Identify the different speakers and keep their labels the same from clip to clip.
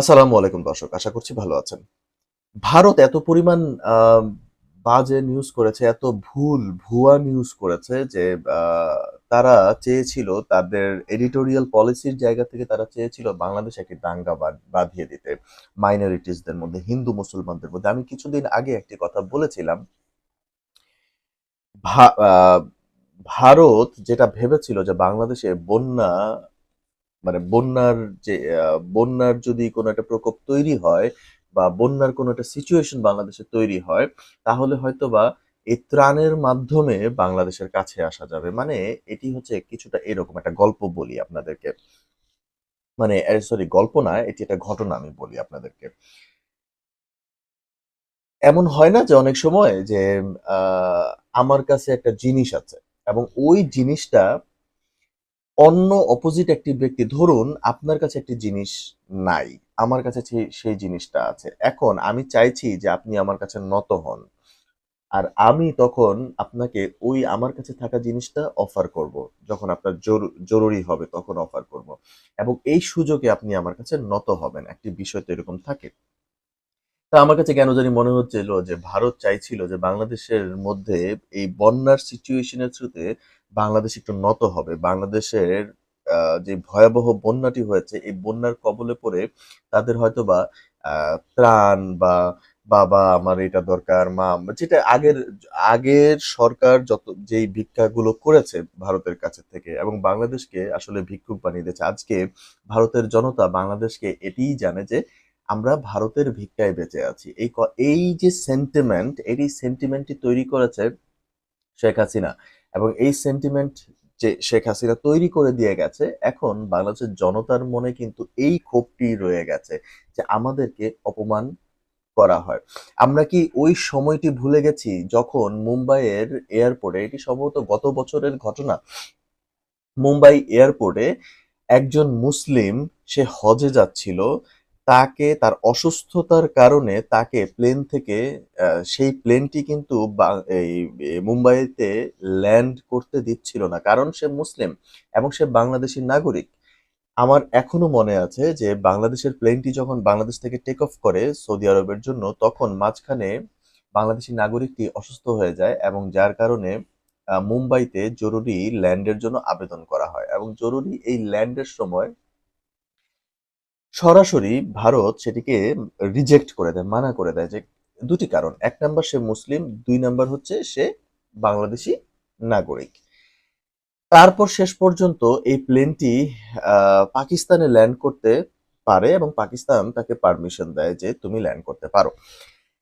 Speaker 1: আসসালামু আলাইকুম দর্শক, আশা করছি ভালো আছেন। ভারত এত পরিমাণ বাজে নিউজ করেছে, এত ভুল, ভুয়া নিউজ করেছে যে তারা চেয়েছিল তাদের এডিটোরিয়াল পলিসির জায়গা থেকে তারা চেয়েছিল বাংলাদেশ একটি দাঙ্গা বাঁধিয়ে দিতে মাইনরিটিসদের মধ্যে, হিন্দু মুসলমানদের মধ্যে। আমি কিছুদিন আগে একটি কথা বলেছিলাম। ভারত যেটা ভেবেছিল যে বাংলাদেশে বন্যা মানে বন্যার যে বন্যার যদি কোনো একটা প্রকোপ তৈরি হয় বা বন্যার কোনো একটা সিচুয়েশন বাংলাদেশে তৈরি হয়, তাহলে হয়তো বা এই ত্রাণের মাধ্যমে বাংলাদেশের কাছে আসা যাবে। মানে এটি হচ্ছে কিছুটা এরকম একটা গল্প বলি আপনাদেরকে। মানে সরি গল্প না, এটি একটা ঘটনা আমি বলি আপনাদেরকে। এমন হয় না যে অনেক সময় যে আমার কাছে একটা জিনিস আছে এবং ওই জিনিসটা অন্য অপোজিট একটি ব্যক্তি, ধরুন আপনার কাছে একটি জিনিস নাই, আমার কাছে সেই জিনিসটা আছে। এখন আমি চাইছি যে আপনি আমার কাছে নত হন। আর আমি তখন আপনাকে ওই আমার কাছে থাকা জিনিসটা অফার করব, যখন আপনার জরু- জরুরি হবে তখন অফার করব। এবং এই সুযোগে আপনি আমার কাছে নত হবেন, একটি বিষয় তো এরকম থাকে। তা আমার কাছে কেন জানি মনে হচ্ছিল যে ভারত চাইছিল যে বাংলাদেশের মধ্যে এই বন্যার সিচুয়েশনের থ্রুতে বাংলাদেশ একটু নত হবে। বাংলাদেশের যে ভয়াবহ বন্যাটি হয়েছে, এই বন্যার কবলে পড়ে তাদের হয়তো বা ত্রাণ বা বাবা আমার এটা দরকার, মা যেটা আগের আগের সরকার যত, যেই ভিক্ষাগুলো করেছে ভারতের কাছে থেকে এবং বাংলাদেশকে আসলে ভিক্ষুক বানিয়ে দিয়েছে। আজকে ভারতের জনতা বাংলাদেশকে এটিই জানে যে আমরা ভারতের ভিক্ষায় বেঁচে আছি। এই এই যে সেন্টিমেন্ট এই সেন্টিমেন্টটি তৈরি করেছে শেখ হাসিনা এবং এই সেন্টিমেন্ট যে শেখ হাসিনা তৈরি করে দিয়ে গেছে, এখন বাংলাদেশের জনতার মনে কিন্তু এই ক্ষোভটি রয়ে গেছে যে আমাদেরকে অপমান করা হয়। আমরা কি ওই সময়টি ভুলে গেছি যখন মুম্বাইয়ের এয়ারপোর্টে, এটি সম্ভবত গত বছরের ঘটনা, মুম্বাই এয়ারপোর্টে একজন মুসলিম সে হজে যাচ্ছিল তাকে, তার অসুস্থতার কারণে তাকে প্লেন থেকে সেই প্লেনটি কিন্তু এই মুম্বাইতে ল্যান্ড করতে দিচ্ছিল না। কারণ সে মুসলিম এবং সে বাংলাদেশী নাগরিক। আমার এখনও মনে আছে যে বাংলাদেশের প্লেনটি যখন বাংলাদেশ থেকে টেক অফ করে সৌদি আরবের জন্য, তখন মাঝখানে বাংলাদেশি নাগরিকটি অসুস্থ হয়ে যায় এবং যার কারণে মুম্বাইতে জরুরি ল্যান্ডের জন্য আবেদন করা হয়। এবং জরুরি এই ল্যান্ডের সময় সরাসরি ভারত সেটিকে রিজেক্ট করে দেয়, মানা করে দেয় যে দুটি কারণ। এক নাম্বার সে মুসলিম, দুই নাম্বার হচ্ছে সে বাংলাদেশি নাগরিক। তারপর শেষ পর্যন্ত এই প্লেনটি পাকিস্তানে ল্যান্ড করতে পারে এবং পাকিস্তান তাকে পারমিশন দেয় যে তুমি ল্যান্ড করতে পারো।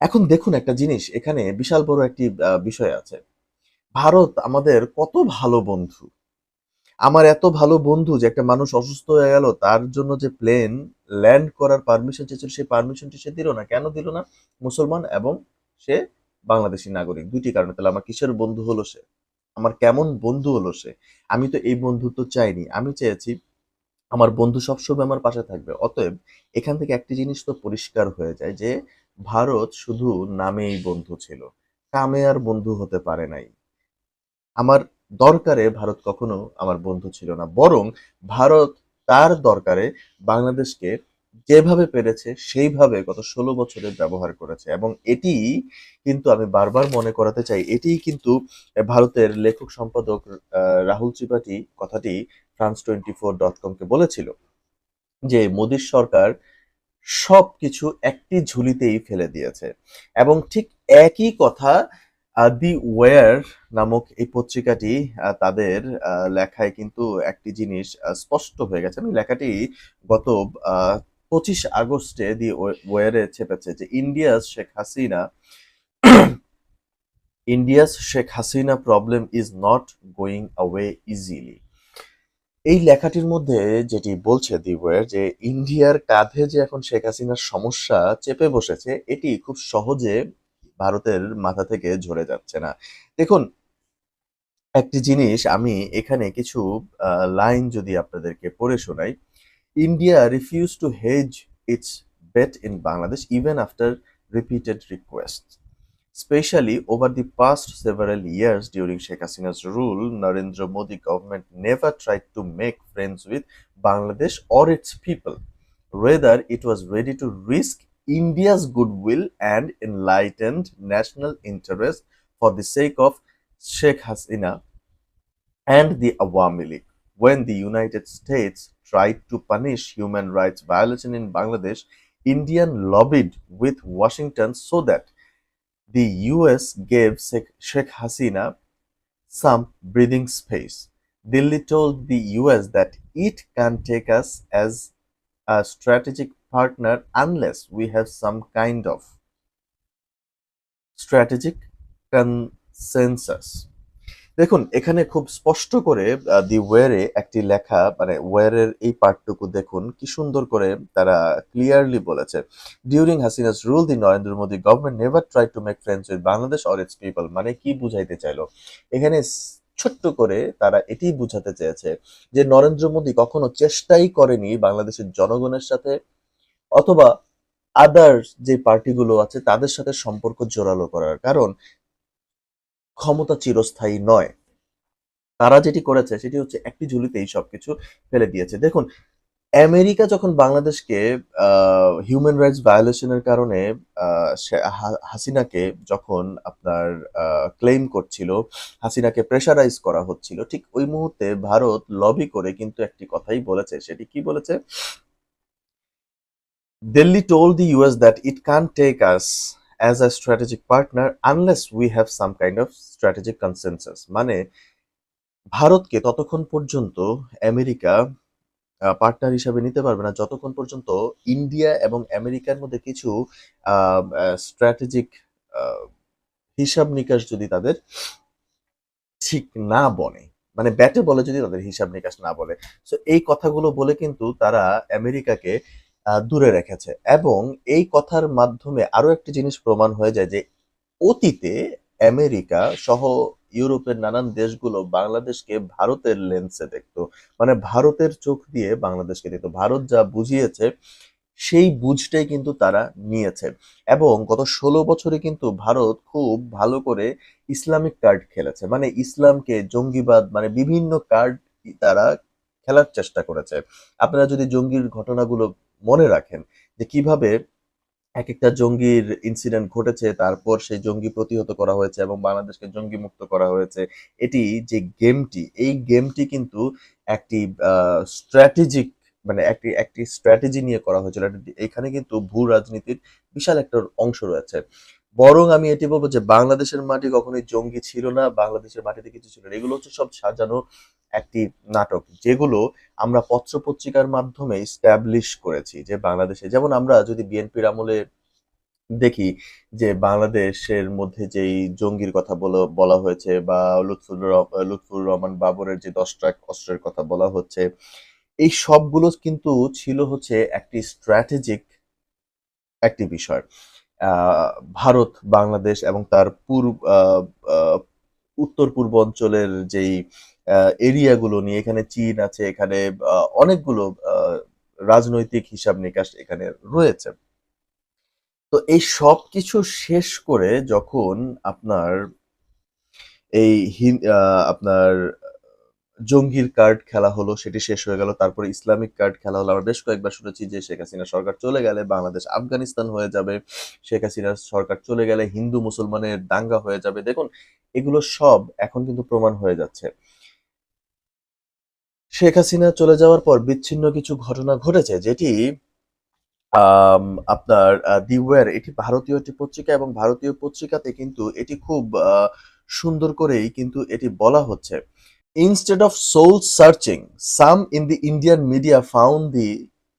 Speaker 1: এখন দেখুন একটা জিনিস, এখানে বিশাল বড় একটি বিষয় আছে। ভারত আমাদের কত ভালো বন্ধু। আমার এত ভালো বন্ধু যে একটা মানুষ অসুস্থ হয়ে গেল, তার জন্য যে প্লেন ল্যান্ড করার পারমিশন চেয়েছিল, সেই পারমিশনটি সে দিল না। কেন দিল না? মুসলমান এবং সে বাংলাদেশী নাগরিক। দুইটি কারণে। তাহলে আমার কিসের বন্ধু হলো সে? আমার কেমন বন্ধু হলো সে? আমি তো এই বন্ধুত্ব চাইনি। আমি চেয়েছি আমার বন্ধু সবসময় আমার পাশে থাকবে। অতএব এখান থেকে একটি জিনিস তো পরিষ্কার হয়ে যায় যে, ভারত শুধু নামেই বন্ধু ছিল। কামে আর বন্ধু হতে পারে নাই। আমার দরকারে ভারত কখনো আমার বন্ধু ছিল না। বরং ভারত তার দরকারে বাংলাদেশকে যেভাবে পেরেছে, সেইভাবে গত ষোলো বছরের ব্যবহার করেছে। এবং এটি কিন্তু আমি বারবার মনে করাতে চাই, এটিই কিন্তু ভারতের লেখক সম্পাদক রাহুল ত্রিপাঠী কথাটি ফ্রান্স টোয়েন্টি ফোর ডট কমকে বলেছিল যে মোদীর সরকার সবকিছু একটি ঝুলিতেই ফেলে দিয়েছে। এবং ঠিক একই কথা দি ওয়ার নামক এই পত্রিকাটি তাদের লেখায় কিন্তু একটি জিনিস স্পষ্ট হয়ে গেছে। আমি লেখাটি গত পঁচিশ আগস্টে দি ওয়ারে ছেপেছে যে India's Sheikh Hasina, India's Sheikh Hasina problem is not going away easily এই লেখাটির মধ্যে যেটি বলছে দিওয়ের যে ইন্ডিয়ার কাঁধে যে এখন শেখ হাসিনার সমস্যা চেপে বসেছে, এটি খুব সহজে ভারতের মাথা থেকে ঝরে যাচ্ছে না। দেখুন, একটি জিনিস আমি এখানে কিছু লাইন যদি আপনাদেরকে পড়ে শোনাই। India refuse to hedge its bet in Bangladesh even after repeated request specially over the past several years during Sheikh Hasina's rule Narendra Modi government never try to make friends with Bangladesh or its people rather it was ready to risk India's goodwill and enlightened national interest for the sake of Sheikh Hasina and the Awami League. When the United States tried to punish human rights violation in Bangladesh, India lobbied with Washington so that the US gave Sheikh Hasina some breathing space. Delhi told the US that it can take us as a strategic partner unless we have some kind of strategic consensus. দেখুন, এখানে খুব স্পষ্ট করে দি ওয়ারে একটি লেখা মানে ওয়ারের এই পার্টটুকু দেখুন, কি সুন্দর করে তারা ক্লিয়ারলি বলেছে। During Hasina's rule the Narendra Modi government never try to make friends with Bangladesh or its people মানে কি বুঝাইতে চাইলো? এখানে ছোট্ট করে তারা এটি বুঝাতে চেয়েছে যে নরেন্দ্র মোদী কখনো চেষ্টাই করেনি বাংলাদেশের জনগণের সাথে অথবা আদার্স যে পার্টিগুলো আছে, তাদের সাথে সম্পর্ক জোরালো করার কারণ ক্ষমতা চিরস্থায়ী নয়। তারা যেটি করেছে, সেটি হচ্ছে একটি ঝুলিতেই সবকিছু ফেলে দিয়েছে। দেখুন, আমেরিকা যখন বাংলাদেশকে হিউম্যান রাইটস ভায়োলেশনের কারণে হাসিনাকে যখন আপনার ক্লেম করছিল, হাসিনাকে প্রেশারাইজ করা হচ্ছিল, ঠিক ওই মুহূর্তে ভারত লবি করে কিন্তু একটি কথাই বলেছে, সেটি কি বলেছে? Delhi told the US that it can't take us as a strategic partner unless we have some kind of strategic consensus. মানে ভারতকে ততক্ষণ পর্যন্ত আমেরিকা পার্টনার হিসাবে নিতে পারবে না যতক্ষণ পর্যন্ত ইন্ডিয়া এবং আমেরিকার মধ্যে কিছু স্ট্র্যাটেজিক হিসাব নিকাশ যদি তাদের ঠিক না বনে মানে ব্যাটে বলে যদি তাদের হিসাব নিকাশ না বলে সো এই কথাগুলো বলে কিন্তু তারা আমেরিকাকে দূরে রেখেছে। এবং এই কথার মাধ্যমে আরও একটি জিনিস প্রমাণ হয়ে যায় যে অতীতে আমেরিকা সহ ইউরোপের নানান দেশগুলো বাংলাদেশকে ভারতের লেন্সে দেখতো। মানে ভারতের চোখ দিয়ে বাংলাদেশকে দেখতো। ভারত যা বুঝিয়েছে, সেই বুঝটাই কিন্তু তারা নিয়েছে। এবং গত ষোলো বছরে কিন্তু ভারত খুব ভালো করে ইসলামিক কার্ড খেলেছে। মানে ইসলামকে জঙ্গিবাদ মানে বিভিন্ন কার্ড তারা খেলার চেষ্টা করেছে। আপনারা যদি জঙ্গির ঘটনাগুলো মনে রাখেন যে কীভাবে এক একটা জঙ্গির ইনসিডেন্ট ঘটেছে, তারপর সেই জঙ্গি প্রতিহত করা হয়েছে এবং বাংলাদেশকে জঙ্গি মুক্ত করা হয়েছে, এটি যে গেমটি এই গেমটি কিন্তু একটি স্ট্র্যাটেজিক মানে একটি একটি স্ট্র্যাটেজি নিয়ে করা হয়েছিল। এখানে কিন্তু ভূ রাজনীতির বিশাল একটা অংশ রয়েছে। বরং আমি এটি বলব যে বাংলাদেশের মাটি কখনোই জঙ্গি ছিল না, বাংলাদেশের মাটিতে কিছু ছিল না। এগুলো হচ্ছে সব সাজানো একটি নাটক যেগুলো আমরা পত্রপত্রিকার মাধ্যমে স্ট্যাবলিশ করেছি যে বাংলাদেশে। যেমন আমরা যদি বিএনপির আমলে দেখি যে বাংলাদেশের মধ্যে যেই জঙ্গির কথা বলা হয়েছে বা লুৎফুর রহ- লুৎফুর রহমান বাবরের যে দশটা অস্ত্রের কথা বলা হচ্ছে, এই সবগুলো কিন্তু ছিল হচ্ছে একটি স্ট্র্যাটেজিক একটি বিষয়। ভারত, বাংলাদেশ এবং তার পূর্ব উত্তর পূর্ব অঞ্চলের যেই এরিয়াগুলো নিয়ে, এখানে চীন আছে, এখানে অনেকগুলো রাজনৈতিক হিসাব নিকাশ এখানে রয়েছে। তো এই সব কিছু শেষ করে যখন আপনার এই আপনার জঙ্গির কার্ড খেলা হলো, সেটি শেষ হয়ে গেল, তারপরে ইসলামিক কার্ড খেলা হলো, আমরা বেশ কয়েকবার শুনেছি যে শেখ হাসিনা সরকার চলে গেলে বাংলাদেশ আফগানিস্তান হয়ে যাবে, শেখ হাসিনা সরকার চলে গেলে হিন্দু মুসলমানের দাঙ্গা হয়ে যাবে। দেখুন, এগুলো সব এখন কিন্তু প্রমাণ হয়ে যাচ্ছে। শেখ হাসিনা চলে যাওয়ার পর বিচ্ছিন্ন কিছু ঘটনা ঘটেছে, যেটি আপনার দি ওয়ার এটি ভারতীয় একটি পত্রিকা এবং ভারতীয় পত্রিকাতে কিন্তু এটি খুব সুন্দর করেই কিন্তু এটি বলা হচ্ছে। Instead of soul searching some in the Indian media found the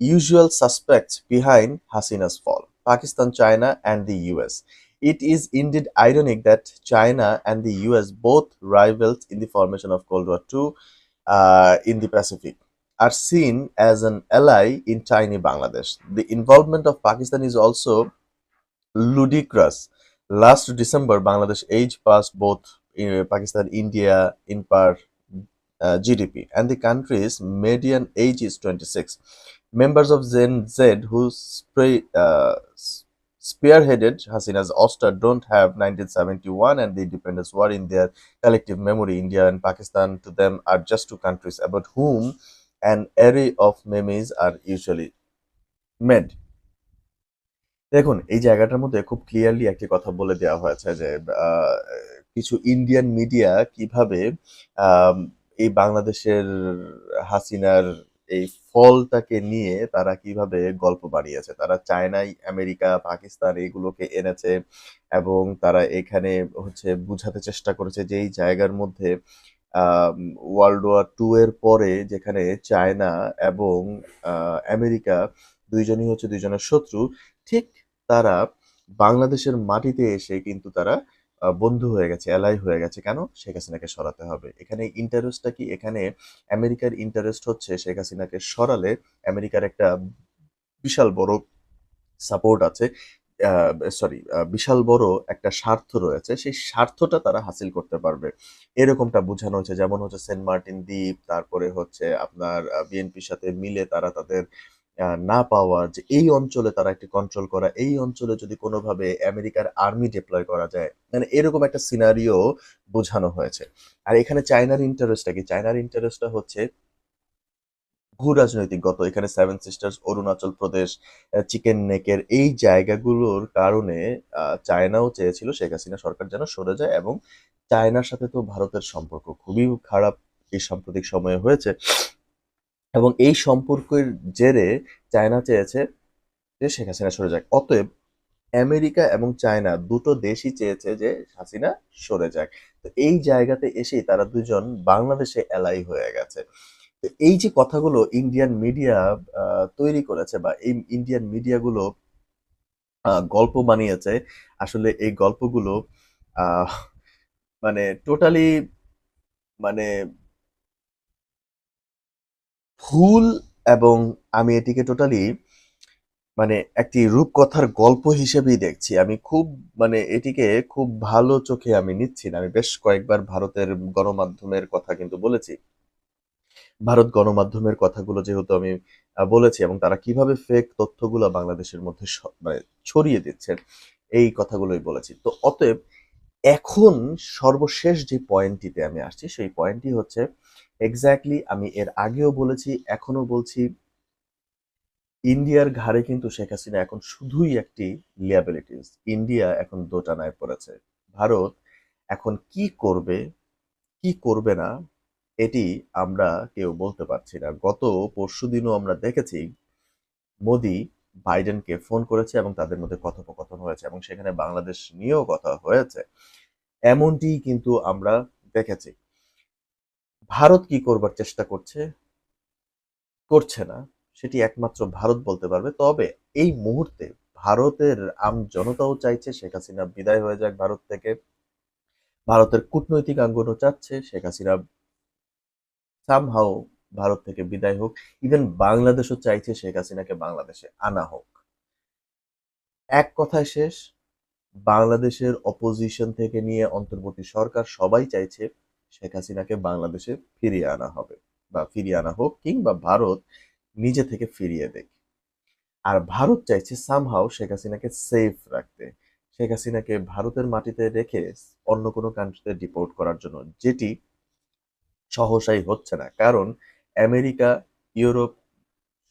Speaker 1: usual suspect behind Hasina's fall Pakistan China and the US it is indeed ironic that China and the US both rivals in the formation of cold war to uh, in the Pacific, are seen as an ally in tiny Bangladesh. The involvement of Pakistan is also ludicrous. Last December, Bangladesh age passed both uh, Pakistan, India in par uh, GDP, and the country's median age is 26. Members of Gen Z who spray, uh, spearheaded Hasina's ouster don't have 1971 and the independence war in their collective memory. India and Pakistan to them are just two countries about whom an array of memes are usually made দেখুন এই জায়গাটার মধ্যে খুব clearly একটি কথা বলে দেওয়া হয়েছে যে কিছু ইন্ডিয়ান মিডিয়া কীভাবে এই বাংলাদেশের হাসিনার এই ফলটাকে নিয়ে তারা কীভাবে গল্প বানিয়েছে? তারা চায়নায়, আমেরিকা, পাকিস্তান এগুলোকে এনেছে এবং তারা এখানে হচ্ছে বুঝাতে চেষ্টা করেছে যে এই জায়গার মধ্যে ওয়ার্ল্ড ওয়ার টু এর পরে যেখানে চায়না এবং আমেরিকা দুইজনই হচ্ছে দুইজনের শত্রু, ঠিক তারা বাংলাদেশের মাটিতে এসে কিন্তু তারা বন্ধু হয়ে গেছে অ্যালাই হয়ে গেছে, কেন? শেখ হাসিনাকে সরাতে হবে। এখানে ইন্টারেস্টটা কি? এখানে আমেরিকার ইন্টারেস্ট হচ্ছে শেখ হাসিনাকে সরালে আমেরিকার একটা বিশাল বড় সাপোর্ট আছে। সরি বিশাল বড় একটা স্বার্থ রয়েছে। সেই স্বার্থটা তারা হাসিল করতে পারবে। এরকমটা বোঝানো হচ্ছে। যেমন হচ্ছে সেন্ট মার্টিন দ্বীপ, তারপরে হচ্ছে আপনার বিএনপির সাথে মিলে তারা তাদের না পাওয়ার যে এই অঞ্চলে তারা একটি কন্ট্রোল করা, এই অঞ্চলে যদি কোনোভাবে আমেরিকার আর্মি ডিপ্লয় করা যায় মানে এরকম একটা সিনারিও বোঝানো হয়েছে। আর এখানে চায়নার ইন্টারেস্টটা কি? চায়নার ইন্টারেস্টটা হচ্ছে ভূ রাজনৈতিকগত এখানে seven sisters Arunachal Pradesh chicken নেকের এই জায়গাগুলোর কারণে চায়নাও চেয়েছিল শেখ হাসিনা সরকার যেন সরে যায় এবং চায়নার সাথে তো ভারতের সম্পর্ক খুবই খারাপ এই সাম্প্রতিক সময়ে হয়েছে। এবং এই সম্পর্কের জেরে চায়না চেয়েছে যে শেখ হাসিনা সরে যাক। অতএব আমেরিকা এবং চায়না দুটো দেশই চেয়েছে যে হাসিনা সরে যাক। তো এই জায়গাতে এসেই তারা দুজন বাংলাদেশে এলাই হয়ে গেছে। তো এই যে কথাগুলো ইন্ডিয়ান মিডিয়া তৈরি করেছে বা এই ইন্ডিয়ান মিডিয়াগুলো গল্প বানিয়েছে, আসলে এই গল্পগুলো মানে টোটালি মানে ভুল এবং আমি এটিকে টোটালি মানে একটি রূপকথার গল্প হিসেবেই দেখছি। আমি খুব মানে এটিকে খুব ভালো চোখে আমি নিচ্ছি না। আমি বেশ কয়েকবার ভারতের গণমাধ্যমের কথা কিন্তু বলেছি। ভারত গণমাধ্যমের কথাগুলো যেহেতু আমি বলেছি এবং তারা কীভাবে ফেক তথ্যগুলো বাংলাদেশের মধ্যে মানে ছড়িয়ে দিচ্ছেন, এই কথাগুলোই বলেছি। তো অতএব এখন সর্বশেষ যে পয়েন্টটিতে আমি আসছি, সেই পয়েন্টটি হচ্ছে এক্স্যাক্টলি আমি এর আগেও বলেছি এখনও বলছি ইন্ডিয়ার ঘাড়ে কিন্তু শেখ হাসিনা এখন শুধুই একটি লিয়াবিলিটিস ইন্ডিয়া এখন দোটানায় পড়েছে। ভারত এখন কি করবে কি করবে না, এটি আমরা কেউ বলতে পারছি না। গত পরশুদিনও আমরা দেখেছি, মোদি বাইডেনকে ফোন করেছে এবং তাদের মধ্যে কথোপকথন হয়েছে এবং সেখানে বাংলাদেশ নিয়েও কথা হয়েছে। এমনটি কিন্তু আমরা দেখেছি। ভারত কি করবার চেষ্টা করছে? করছে না। সেটি একমাত্র ভারত বলতে পারবে। তবে এই মুহূর্তে ভারতের আম জনতাও চাইছে, শেখ হাসিনা বিদায় হয়ে যাক ভারত থেকে। ভারতের কূটনৈতিক আঙ্গনও চাচ্ছে, শেখ হাসিনা সামহাও ভারত থেকে বিদায় হোক। ইভেন বাংলাদেশও চাইছে শেখ হাসিনাকে বাংলাদেশে আনা হোক। এক কথায় শেষ, বাংলাদেশের অপোজিশন থেকে নিয়ে অন্তর্বর্তী সরকার সবাই চাইছে শেখ হাসিনাকে বাংলাদেশে ফিরিয়ে আনা হবে বা ফিরিয়ে আনা হোক কিংবা ভারত নিজে থেকে ফিরিয়ে দেখ আর ভারত চাইছে সামহাও শেখ হাসিনাকে সেফ রাখতে। শেখ হাসিনাকে ভারতের মাটিতে রেখে অন্য কোনো কান্ট্রিতে ডিপোর্ট করার জন্য যেটি সহসাই হচ্ছে না। কারণ আমেরিকা, ইউরোপ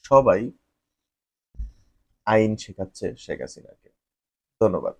Speaker 1: সবাই আইন শেখাচ্ছে শেখ হাসিনাকে। ধন্যবাদ।